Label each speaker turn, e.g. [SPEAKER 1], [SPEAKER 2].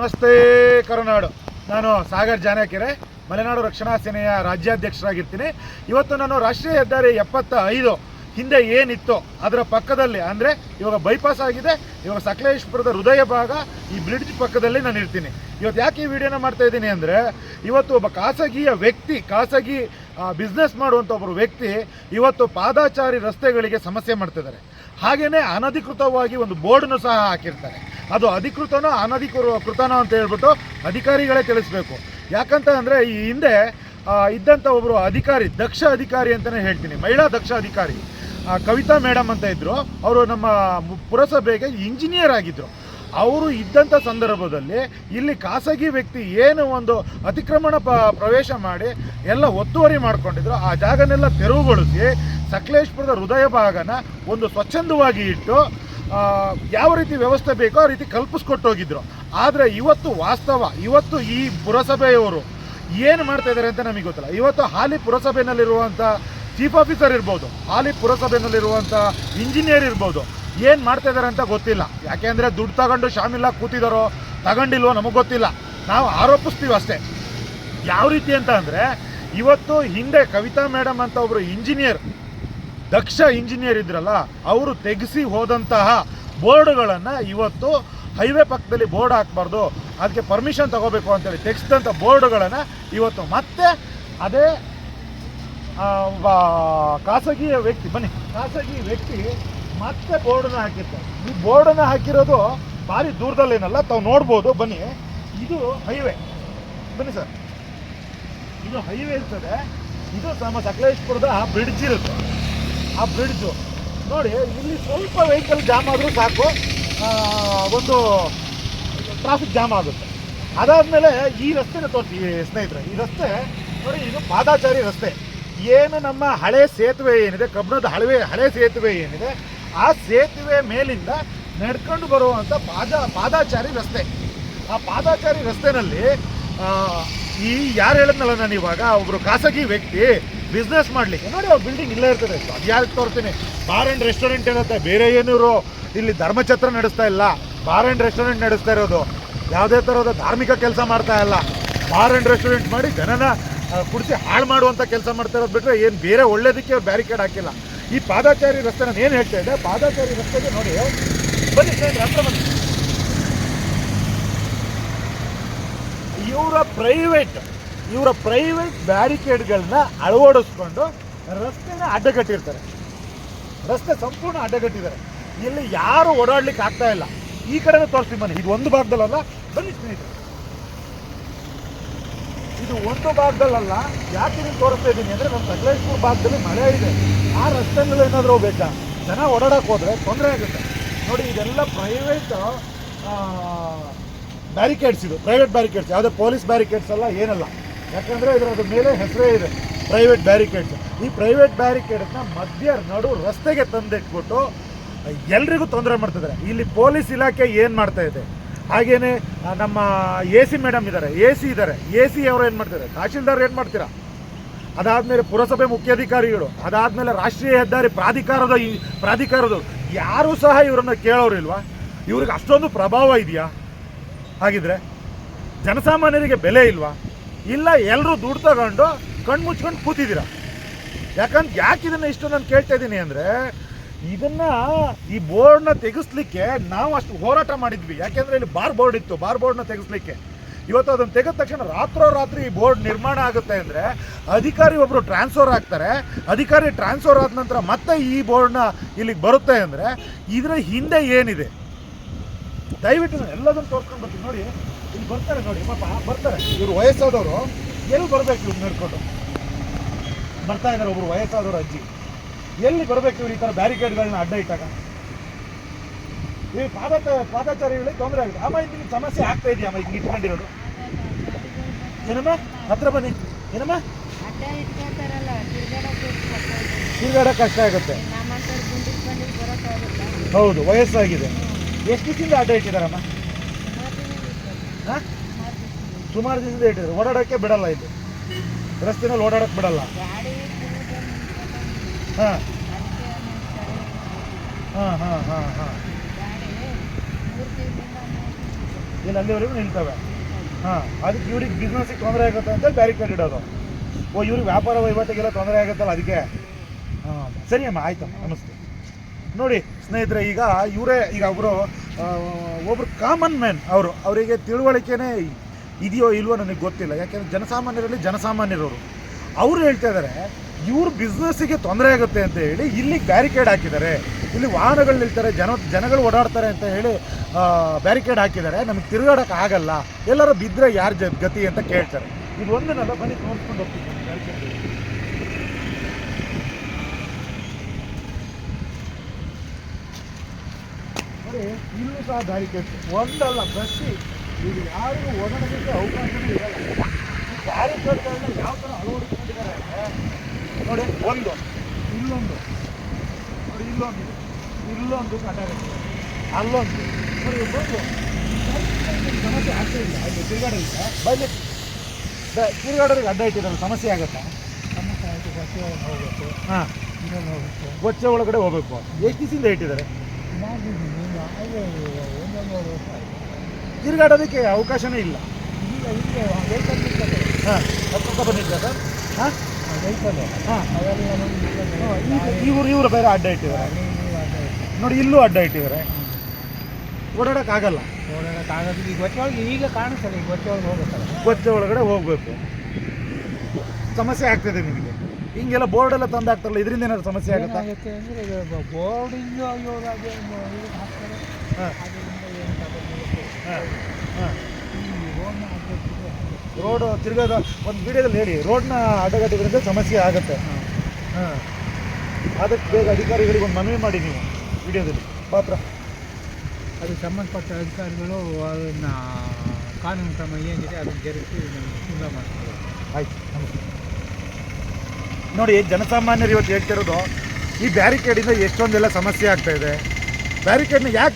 [SPEAKER 1] ನಮಸ್ತೆ ಕರುನಾಡು. ನಾನು ಸಾಗರ್ ಜಾನಕೆರೆ, ಮಲೆನಾಡು ರಕ್ಷಣಾ ಸೇನೆಯ ರಾಜ್ಯಾಧ್ಯಕ್ಷರಾಗಿರ್ತೀನಿ. ಇವತ್ತು ನಾನು ರಾಷ್ಟ್ರೀಯ ಹೆದ್ದಾರಿ ಎಪ್ಪತ್ತ ಐದು ಹಿಂದೆ ಏನಿತ್ತು ಅದರ ಪಕ್ಕದಲ್ಲಿ, ಅಂದರೆ ಇವಾಗ ಬೈಪಾಸ್ ಆಗಿದೆ, ಇವಾಗ ಸಕಲೇಶ್ಪುರದ ಹೃದಯ ಭಾಗ, ಈ ಬ್ರಿಡ್ಜ್ ಪಕ್ಕದಲ್ಲಿ ನಾನು ಇರ್ತೀನಿ. ಇವತ್ತು ಯಾಕೆ ಈ ವಿಡಿಯೋನ ಮಾಡ್ತಾ ಇದ್ದೀನಿ ಅಂದರೆ, ಇವತ್ತು ಒಬ್ಬ ಖಾಸಗಿಯ ವ್ಯಕ್ತಿ, ಖಾಸಗಿ ಬಿಸ್ನೆಸ್ ಮಾಡುವಂಥ ಒಬ್ಬರು ವ್ಯಕ್ತಿ ಇವತ್ತು ಪಾದಾಚಾರಿ ರಸ್ತೆಗಳಿಗೆ ಸಮಸ್ಯೆ ಮಾಡ್ತಿದ್ದಾರೆ. ಹಾಗೆಯೇ ಅನಧಿಕೃತವಾಗಿ ಒಂದು ಬೋರ್ಡನ್ನು ಸಹ ಹಾಕಿರ್ತಾರೆ. ಅದು ಅಧಿಕೃತನೋ ಅನಧಿಕೃ ಕೃತನೋ ಅಂತ ಹೇಳ್ಬಿಟ್ಟು ಅಧಿಕಾರಿಗಳೇ ತಿಳಿಸ್ಬೇಕು. ಯಾಕಂತ ಅಂದರೆ ಈ ಹಿಂದೆ ಇದ್ದಂಥ ಒಬ್ಬರು ಅಧಿಕಾರಿ, ದಕ್ಷ ಅಧಿಕಾರಿ ಅಂತಲೇ ಹೇಳ್ತೀನಿ, ಮಹಿಳಾ ದಕ್ಷ ಅಧಿಕಾರಿ ಕವಿತಾ ಮೇಡಮ್ ಅಂತ ಇದ್ದರು ಅವರು ನಮ್ಮ ಪುರಸಭೆಗೆ ಇಂಜಿನಿಯರ್ ಆಗಿದ್ದರು ಅವರು ಇದ್ದಂಥ ಸಂದರ್ಭದಲ್ಲಿ ಇಲ್ಲಿ ಖಾಸಗಿ ವ್ಯಕ್ತಿ ಏನು ಒಂದು ಅತಿಕ್ರಮಣ ಪ ಪ್ರವೇಶ ಮಾಡಿ ಎಲ್ಲ ಒತ್ತುವರಿ ಮಾಡಿಕೊಂಡಿದ್ರು. ಆ ಜಾಗನೆಲ್ಲ ತೆರವುಗೊಳಿಸಿ ಸಕಲೇಶ್ಪುರದ ಹೃದಯ ಭಾಗನ ಒಂದು ಸ್ವಚ್ಛಂದವಾಗಿ ಇಟ್ಟು ಯಾವ ರೀತಿ ವ್ಯವಸ್ಥೆ ಬೇಕೋ ಆ ರೀತಿ ಕಲ್ಪಿಸ್ಕೊಟ್ಟೋಗಿದ್ರು. ಆದರೆ ಇವತ್ತು ವಾಸ್ತವ, ಇವತ್ತು ಈ ಪುರಸಭೆಯವರು ಏನು ಮಾಡ್ತಾ ಇದ್ದಾರೆ ಅಂತ ನಮಗೆ ಗೊತ್ತಿಲ್ಲ. ಇವತ್ತು ಹಾಲಿ ಪುರಸಭೆಯಲ್ಲಿರುವಂಥ ಚೀಫ್ ಆಫೀಸರ್ ಇರ್ಬೋದು, ಹಾಲಿ ಪುರಸಭೆಯಲ್ಲಿರುವಂಥ ಇಂಜಿನಿಯರ್ ಇರ್ಬೋದು, ಏನು ಮಾಡ್ತಾ ಇದ್ದಾರೆ ಅಂತ ಗೊತ್ತಿಲ್ಲ. ಯಾಕೆಂದರೆ ದುಡ್ಡು ತಗೊಂಡು ಶಾಮಿಲ್ಲ ಕೂತಿದಾರೋ, ತಗೊಂಡಿಲ್ವೋ ನಮಗೆ ಗೊತ್ತಿಲ್ಲ. ನಾವು ಆರೋಪಿಸ್ತೀವಿ ಅಷ್ಟೇ. ಯಾವ ರೀತಿ ಅಂತ ಅಂದರೆ, ಇವತ್ತು ಹಿಂದೆ ಕವಿತಾ ಮೇಡಮ್ ಅಂತ ಒಬ್ಬರು ಇಂಜಿನಿಯರ್ ದಕ್ಷ ಇಂಜಿನಿಯರ್ ಇದ್ರಲ್ಲ, ಅವರು ತೆಗೆಸಿ ಹೋದಂತಹ ಬೋರ್ಡ್ಗಳನ್ನು ಇವತ್ತು ಹೈವೇ ಪಕ್ಕದಲ್ಲಿ ಬೋರ್ಡ್ ಹಾಕ್ಬಾರ್ದು ಅದಕ್ಕೆ ಪರ್ಮಿಷನ್ ತಗೋಬೇಕು ಅಂತೇಳಿ ತೆಗೆಸಿದಂಥ ಬೋರ್ಡ್ಗಳನ್ನು ಇವತ್ತು ಮತ್ತೆ ಅದೇ ಖಾಸಗಿ ವ್ಯಕ್ತಿ, ಬನ್ನಿ, ಖಾಸಗಿ ವ್ಯಕ್ತಿ ಮತ್ತೆ ಬೋರ್ಡನ್ನ ಹಾಕಿರ್ತಾರೆ. ಈ ಬೋರ್ಡನ್ನು ಹಾಕಿರೋದು ಭಾರಿ ದೂರದಲ್ಲೇನಲ್ಲ, ತಾವು ನೋಡ್ಬೋದು, ಬನ್ನಿ. ಇದು ಹೈವೇ. ಬನ್ನಿ ಸರ್. ಇದು ಹೈವೇ ಇರ್ತದೆ. ಇದು ನಮ್ಮ ಸಕಲೇಶ್ಪುರದ ಬ್ರಿಡ್ಜ್ ಇರುತ್ತೆ. ಆ ಬ್ರಿಡ್ಜು ನೋಡಿ, ಇಲ್ಲಿ ಸ್ವಲ್ಪ ವೆಹಿಕಲ್ ಜಾಮ್ ಆದರೂ ಸಾಕು. ಒಂದು ಟ್ರಾಫಿಕ್ ಜಾಮ್ ಆಗುತ್ತೆ. ಅದಾದಮೇಲೆ ಈ ರಸ್ತೆನ ತೋರಿಸಿ, ಸ್ನೇಹಿತರೆ. ಈ ರಸ್ತೆ, ನೋಡಿ, ಇದು ಪಾದಾಚಾರಿ ರಸ್ತೆ. ಏನು ನಮ್ಮ ಹಳೆ ಸೇತುವೆ ಏನಿದೆ, ಕಬ್ಬಣದ ಹಳವೆ, ಹಳೆ ಸೇತುವೆ ಏನಿದೆ, ಆ ಸೇತುವೆ ಮೇಲಿಂದ ನಡ್ಕೊಂಡು ಬರುವಂಥ ಪಾದ, ಪಾದಾಚಾರಿ ರಸ್ತೆ. ಆ ಪಾದಾಚಾರಿ ರಸ್ತೆನಲ್ಲಿ ಈ ಯಾರು ಹೇಳಿದ್ನಲ್ಲ ನಾನು ಇವಾಗ ಒಬ್ಬರು ಖಾಸಗಿ ವ್ಯಕ್ತಿ ಬಿಸ್ನೆಸ್ ಮಾಡಲಿಕ್ಕೆ. ನೋಡಿ, ಅವ್ರ ಬಿಲ್ಡಿಂಗ್ ಇಲ್ಲೇ ಇರ್ತದೆ. ಅದು ಯಾರು ತೋರ್ತೀನಿ? ಬಾರ್ ಆ್ಯಂಡ್ ರೆಸ್ಟೋರೆಂಟ್ ಇರುತ್ತೆ ಬೇರೆ ಏನಿರೋ ಇಲ್ಲಿ ಧರ್ಮಛತ್ರ ನಡೆಸ್ತಾ ಇಲ್ಲ. ಬಾರ್ ಆ್ಯಂಡ್ ರೆಸ್ಟೋರೆಂಟ್ ನಡೆಸ್ತಾ ಇರೋದು. ಯಾವುದೇ ಥರದ ಧಾರ್ಮಿಕ ಕೆಲಸ ಮಾಡ್ತಾ ಇಲ್ಲ. ಬಾರ್ ಆ್ಯಂಡ್ ರೆಸ್ಟೋರೆಂಟ್ ಮಾಡಿ ಜನನ ಕುಡಿಸಿ ಹಾಳು ಮಾಡುವಂಥ ಕೆಲಸ ಮಾಡ್ತಾ ಇರೋದು ಬಿಟ್ಟರೆ ಏನು ಬೇರೆ ಒಳ್ಳೇದಕ್ಕೆ ಬ್ಯಾರಿಕೇಡ್ ಹಾಕಿಲ್ಲ. ಈ ಪಾದಾಚಾರಿ ರಸ್ತೆ ನಾನು ಏನು ಹೇಳ್ತಾ ಇದ್ದೆ? ಪಾದಾಚಾರಿ ರಸ್ತೆಗೆ ನೋಡಿ ಬನ್ನಿ ಸ್ನೇಹಿತರೆ ಹತ್ರ ಬನ್ನಿ. ಇವರ ಪ್ರೈವೇಟ್ ಇವರ ಪ್ರೈವೇಟ್ ಬ್ಯಾರಿಕೇಡ್ಗಳನ್ನ ಅಳವಡಿಸ್ಕೊಂಡು ರಸ್ತೆನ ಅಡ್ಡಗಟ್ಟಿರ್ತಾರೆ. ರಸ್ತೆ ಸಂಪೂರ್ಣ ಅಡ್ಡಗಟ್ಟಿದ್ದಾರೆ. ಇಲ್ಲಿ ಯಾರು ಓಡಾಡ್ಲಿಕ್ಕೆ ಆಗ್ತಾ ಇಲ್ಲ. ಈ ಕಡೆನೂ ತೋರಿಸ್ತೀನಿ ಮನೆ ಇದು ಒಂದು ಭಾಗದಲ್ಲಲ್ಲ, ಬನ್ನಿ ಸ್ನೇಹಿತರೆ. ಇದು ಒಂದು ಭಾಗದಲ್ಲಲ್ಲ, ಯಾಕೆ ನೀವು ತೋರಿಸ್ತಾ ಇದ್ದೀನಿ ಅಂದರೆ ನಮ್ಮ ಸಕಲೇಶ್ಪುರ ಭಾಗದಲ್ಲಿ ಮಳೆ ಇದೆ. ಆ ರಸ್ತೆನಲ್ಲಿ ಏನಾದರೂ ಹೋಗ್ಬೇಕಾ ಜನ ಓಡಾಡಕ್ಕೆ ಹೋದರೆ ತೊಂದರೆ ಆಗುತ್ತೆ. ನೋಡಿ, ಇದೆಲ್ಲ ಪ್ರೈವೇಟ್ ಬ್ಯಾರಿಕೇಡ್ಸ್ ಇದು. ಪ್ರೈವೇಟ್ ಬ್ಯಾರಿಕೇಡ್ಸ್ ಯಾವುದೇ ಪೊಲೀಸ್ ಬ್ಯಾರಿಕೇಡ್ಸ್ ಅಲ್ಲ ಏನಲ್ಲ. ಯಾಕಂದರೆ ಇದರ ಮೇಲೆ ಹೆಸರೇ ಇದೆ ಪ್ರೈವೇಟ್ ಬ್ಯಾರಿಕೇಡ್ಸ್ ಈ ಪ್ರೈವೇಟ್ ಬ್ಯಾರಿಕೇಡ್ಸ್ನ ಮಧ್ಯ ನಡು ರಸ್ತೆಗೆ ತಂದಿಟ್ಬಿಟ್ಟು ಎಲ್ರಿಗೂ ತೊಂದರೆ ಮಾಡ್ತಿದ್ದಾರೆ ಇಲ್ಲಿ ಪೊಲೀಸ್ ಇಲಾಖೆ ಏನು ಮಾಡ್ತಾ ಇದೆ? ಹಾಗೇನೆ ನಮ್ಮ ಎ ಸಿ ಮೇಡಮ್ ಇದ್ದಾರೆ ಎ ಸಿ ಇದ್ದಾರೆ ಎ ಸಿ ಅವರು ಏನು ಮಾಡ್ತಾರೆ ತಹಶೀಲ್ದಾರ್ ಏನು ಮಾಡ್ತೀರಾ? ಅದಾದಮೇಲೆ ಪುರಸಭೆ ಮುಖ್ಯಾಧಿಕಾರಿಗಳು, ಅದಾದಮೇಲೆ ರಾಷ್ಟ್ರೀಯ ಹೆದ್ದಾರಿ ಪ್ರಾಧಿಕಾರದ ಈ ಪ್ರಾಧಿಕಾರದವರು ಯಾರೂ ಸಹ ಇವರನ್ನು ಕೇಳೋರಿಲ್ವಾ ಇವ್ರಿಗೆ ಅಷ್ಟೊಂದು ಪ್ರಭಾವ ಇದೆಯಾ? ಹಾಗಿದ್ರೆ, ಜನಸಾಮಾನ್ಯರಿಗೆ ಬೆಲೆ ಇಲ್ವಾ? ಇಲ್ಲ ಎಲ್ಲರೂ ದುಡ್ಡು ತಗೊಂಡು ಕಣ್ಣು ಮುಚ್ಕೊಂಡು ಕೂತಿದ್ದೀರಾ? ಯಾಕಂದ್ರೆ ಯಾಕೆ ಇದನ್ನ ಇಷ್ಟು ನಾನು ಕೇಳ್ತಾ ಇದ್ದೀನಿ ಅಂದರೆ, ಇದನ್ನ ಈ ಬೋರ್ಡ್ನ ತೆಗೆಸ್ಲಿಕ್ಕೆ ನಾವು ಅಷ್ಟು ಹೋರಾಟ ಮಾಡಿದ್ವಿ. ಯಾಕೆಂದ್ರೆ ಇಲ್ಲಿ ಬಾರ್ ಬೋರ್ಡ್ ಇತ್ತು, ಬಾರ್ ಬೋರ್ಡ್ನ ತೆಗೆಸ್ಲಿಕ್ಕೆ. ಇವತ್ತು ಅದನ್ನು ತೆಗೆದ ತಕ್ಷಣ ರಾತ್ರೋರಾತ್ರಿ ಈ ಬೋರ್ಡ್ ನಿರ್ಮಾಣ ಆಗುತ್ತೆ ಅಂದರೆ, ಅಧಿಕಾರಿ ಒಬ್ಬರು ಟ್ರಾನ್ಸ್ಫರ್ ಆಗ್ತಾರೆ. ಅಧಿಕಾರಿ ಟ್ರಾನ್ಸ್ಫರ್ ಆದ ನಂತರ ಮತ್ತೆ ಈ ಬೋರ್ಡ್ನ ಇಲ್ಲಿಗೆ ಬರುತ್ತೆ ಅಂದರೆ, ಇದರ ಹಿಂದೆ ಏನಿದೆ? ದಯವಿಟ್ಟು ನಾನು ಎಲ್ಲದನ್ನು ತೋರ್ಸ್ಕೊಂಡು ಬರ್ತೀನಿ. ನೋಡಿ. ಇಲ್ಲಿ ಬರ್ತಾರೆ ನೋಡಿ ಪಾಪ ಬರ್ತಾರೆ. ಇವರು ವಯಸ್ಸಾದವರು. ಎಲ್ಲಿ ಬರ್ಬೇಕು ಇವ್ರು ನಡ್ಕೊಂಡು? ಬರ್ತಾ ಇದ್ದಾರೆ ಒಬ್ರು ವಯಸ್ಸಾದವರು ಅಜ್ಜಿ. ಎಲ್ಲಿ ಬರ್ಬೇಕು ಇವ್ರು ಈ ಥರ ಬ್ಯಾರಿಕೇಡ್ಗಳನ್ನ ಅಡ್ಡ ಇಟ್ಟಾಗ? ಈ ಪಾದ ಪಾದಾಚಾರಿಗಳಿಗೆ ತೊಂದರೆ ಆಗುತ್ತೆ ಅಮ್ಮ ಇದ್ದೀನಿ ಸಮಸ್ಯೆ ಆಗ್ತಾ ಇದೆಯಾ ಅಮ್ಮ? ಹಿಂಗೆ ಇಟ್ಕೊಂಡಿರೋದು. ಏನಮ್ಮ? ಹತ್ರ ಬನ್ನಿ. ಏನಮ್ಮ?
[SPEAKER 2] ಅಡ್ಡ ಇಟ್ಕೊತಾರಲ್ಲ ತಿರ್ಗಾಡಕ್ಕೆ ಎಷ್ಟು ಕಷ್ಟ ಇದೆ.
[SPEAKER 1] ತಿರುಗಾಡೋ ಕಷ್ಟ ಆಗುತ್ತೆ. ಹೌದು ವಯಸ್ಸಾಗಿದೆ. ಎಷ್ಟು ದಿನ ಅಡ್ಡ ಇಟ್ಟಿದ್ದಾರಮ್ಮ
[SPEAKER 2] ಸುಮಾರು ದಿನ ಇರ್ತದೆ.
[SPEAKER 1] ಹಾಂ
[SPEAKER 2] ಸುಮಾರು ದಿವ್ಸ.
[SPEAKER 1] ಸುಮಾರು ದಿವಸದಿಂದ ಇಟ್ಟಿದ್ದಾರೆ ಓಡಾಡೋಕ್ಕೆ ಬಿಡಲ್ಲ ಇದು. ರಸ್ತೆನಲ್ಲಿ ಓಡಾಡೋಕ್ಕೆ ಬಿಡಲ್ಲ. ಹಾಂ. ಹಾಂ ಹಾಂ ಹಾಂ ಹಾಂ. ಇಲ್ಲಿ, ಅಲ್ಲಿವರೆಗೂ ನಿಲ್ತವೆ. ಹಾಂ, ಅದಕ್ಕೆ ಇವ್ರಿಗೆ ಬಿಸ್ನೆಸ್ಸಿಗೆ ತೊಂದರೆ ಆಗುತ್ತೆ ಅಂತ ಬ್ಯಾರಿಕೇಡ್ ಇಡೋದು. ಓ, ಇವ್ರಿಗೆ ವ್ಯಾಪಾರ ವಹಿವಾಟಿಗೆಲ್ಲ ತೊಂದರೆ ಆಗುತ್ತಲ್ಲ ಅದಕ್ಕೆ? ಹಾಂ, ಸರಿ ಅಮ್ಮ, ಆಯ್ತಮ್ಮ, ನಮಸ್ತೆ. ನೋಡಿ, ಸ್ನೇಹಿತರೆ, ಈಗ ಇವರೇ, ಈಗ ಒಬ್ಬರು ಒಬ್ಬರು ಕಾಮನ್ ಮ್ಯಾನ್ ಅವರು. ಅವರಿಗೆ ತಿಳುವಳಿಕೆನೇ ಇದೆಯೋ ಇಲ್ವೋ ನನಗೆ ಗೊತ್ತಿಲ್ಲ. ಯಾಕೆಂದ್ರೆ ಜನಸಾಮಾನ್ಯರಲ್ಲಿ ಜನಸಾಮಾನ್ಯರವರು. ಅವರು ಹೇಳ್ತಾ ಇದ್ದಾರೆ ಇವ್ರ ಬಿಸ್ನೆಸ್ಸಿಗೆ ತೊಂದರೆ ಆಗುತ್ತೆ ಅಂತ ಹೇಳಿ ಇಲ್ಲಿ ಬ್ಯಾರಿಕೇಡ್ ಹಾಕಿದ್ದಾರೆ. ಇಲ್ಲಿ ವಾಹನಗಳು ನಿಲ್ತಾರೆ, ಜನ, ಜನಗಳು ಓಡಾಡ್ತಾರೆ ಅಂತ ಹೇಳಿ ಬ್ಯಾರಿಕೇಡ್ ಹಾಕಿದ್ದಾರೆ. ನಮಗೆ ತಿರುಗಾಡೋಕೆ ಆಗಲ್ಲ. ಎಲ್ಲರೂ ಬಿದ್ದರೆ ಯಾರ ಜ, ಗತಿ ಅಂತ ಕೇಳ್ತಾರೆ. ಇದು ಒಂದನ್ನಲ್ಲ ಬನ್ನಿ ನೋಡ್ಕೊಂಡು ಹೋಗ್ತೀವಿ ಬ್ಯಾರಿಕೇಡ್ ನೋಡಿ ಇಲ್ಲೂ ಸಹ ದಾರಿ ಕೆಟ್ಟು. ಒಂದಲ್ಲ ಬಸ್ಸಿ. ಇದು ಯಾರಿಗೂ ಓಡಾಡೋದಕ್ಕೆ ಅವಕಾಶನೇ ಇರಲ್ಲ. ದಾರಿ ಬ್ಯಾರಿಕೇಡ್ಗಳನ್ನ ಯಾವ ಥರ ಅಳವಡಿಸ್ಕೊಂಡಿದ್ದಾರೆ ಅಂದ್ರೆ, ನೋಡಿ ಒಂದು. ಇಲ್ಲೊಂದು. ನೋಡಿ ಇಲ್ಲೊಂದು. ಇಲ್ಲೊಂದು ಕಟ್ಟಾರೆ ಅಲ್ಲೊಂದು. ನೋಡಿ ಒಂದು ಸಮಸ್ಯೆ ಆಗ್ತಾ ಇಲ್ಲ. ಅದು ತಿರುಗಾಡೋದಿಲ್ಲ ಬೈಲಿ ತಿರುಗಾಡೋರಿಗೆ ಅಡ್ಡ ಇಟ್ಟಿದ್ದಾರೆ. ಸಮಸ್ಯೆ ಆಗುತ್ತಾ?
[SPEAKER 2] ಸಮಸ್ಯೆ ಆಯಿತು ಬಸ್ಸಿಗೆ ಹೋಗಬೇಕು.
[SPEAKER 1] ಹಾಂ.
[SPEAKER 2] ಇನ್ನೊಂದು ಹೋಗಬೇಕು.
[SPEAKER 1] ಗೊಚ್ಚೆ ಒಳಗಡೆ ಹೋಗ್ಬೇಕು. ಎಷ್ಟು ದಿವಸದಿಂದ ಇಟ್ಟಿದ್ದಾರೆ? ತಿರುಗಾಡೋದಕ್ಕೆ ಅವಕಾಶನೇ ಇಲ್ಲ. ಹಾಂ. ಬಂದಿದ್ದೆ ಸರ್ ಹಾಂ. ಇವರು ಇವರು ಬೇರೆ ಅಡ್ಡ ಇಟ್ಟಿದ್ದಾರೆ. ನೋಡಿ ಇಲ್ಲೂ ಅಡ್ಡ ಇಟ್ಟಿದ್ದಾರೆ. ಓಡಾಡೋಕ್ಕಾಗಲ್ಲ.
[SPEAKER 2] ಓಡಾಡೋಕ್ಕಾಗೋದಕ್ಕೆ ಈಗ ಗೊತ್ತೊಳಗೆ ಈಗ ಕಾಣಿಸ್ತಲ್ಲ ಈಗ ಹೋಗುತ್ತಲ್ಲ
[SPEAKER 1] ಗೊಚ್ಚೆ ಒಳಗಡೆ ಹೋಗಬೇಕು. ಸಮಸ್ಯೆ ಆಗ್ತದೆ ನಿಮಗೆ. ಹಿಂಗೆಲ್ಲ ಬೋರ್ಡ್ ಎಲ್ಲ ತಂದು ಹಾಕ್ತಾರಲ್ಲ ಇದರಿಂದ ಏನಾದ್ರು ಸಮಸ್ಯೆ ಆಗುತ್ತಾ?
[SPEAKER 2] ಏನಾಗುತ್ತೆ ಅಂದರೆ ಬೋರ್ಡಿಂಗ್ ಇವಾಗ ಅದೇ ಇದು ಹಾಕ್ತಾರೆ.
[SPEAKER 1] ಹಾಂ.
[SPEAKER 2] ಅದರಿಂದ ಏನು ತಗೊಂಡು
[SPEAKER 1] ಹಾಂ. ಹಾಂ.
[SPEAKER 2] ಈ ರೋಡ್ನ ಅಡ್ಡಕ್ಕೆ
[SPEAKER 1] ರೋಡ್ ತಿರ್ಗೋದು ಒಂದು ವಿಡಿಯೋದಲ್ಲಿ ಹೇಳಿ ರೋಡ್ನ ಅಡ್ಡಗಟ್ಟಿದ್ರಿಂದ ಸಮಸ್ಯೆ ಆಗುತ್ತೆ. ಹಾಂ. ಅದಕ್ಕೆ ಬೇಗ ಅಧಿಕಾರಿಗಳಿಗೆ ಒಂದು ಮನವಿ ಮಾಡಿ ನೀವು ವಿಡಿಯೋದಲ್ಲಿ. ಪಾತ್ರ?
[SPEAKER 2] ಅದು ಸಂಬಂಧಪಟ್ಟ ಅಧಿಕಾರಿಗಳು ಅದನ್ನು ಕಾನೂನು ಕ್ರಮ ಏನಿದೆ ಅದನ್ನು ಜರುಗಿಸಿ ಇಲ್ಲ ಮಾಡ್ತಾರೆ
[SPEAKER 1] ಆಯ್ತು ನಮಸ್ತೆ. ನೋಡಿ ಜನಸಾಮಾನ್ಯರು ಇವತ್ತು ಹೇಳ್ತಿರೋದು ಈ ಬ್ಯಾರಿಕೇಡಿಂದ ಎಷ್ಟೊಂದೆಲ್ಲ ಸಮಸ್ಯೆ ಆಗ್ತಾ ಇದೆ. ಬ್ಯಾರಿಕೇಡ್ನ ಯಾಕೆ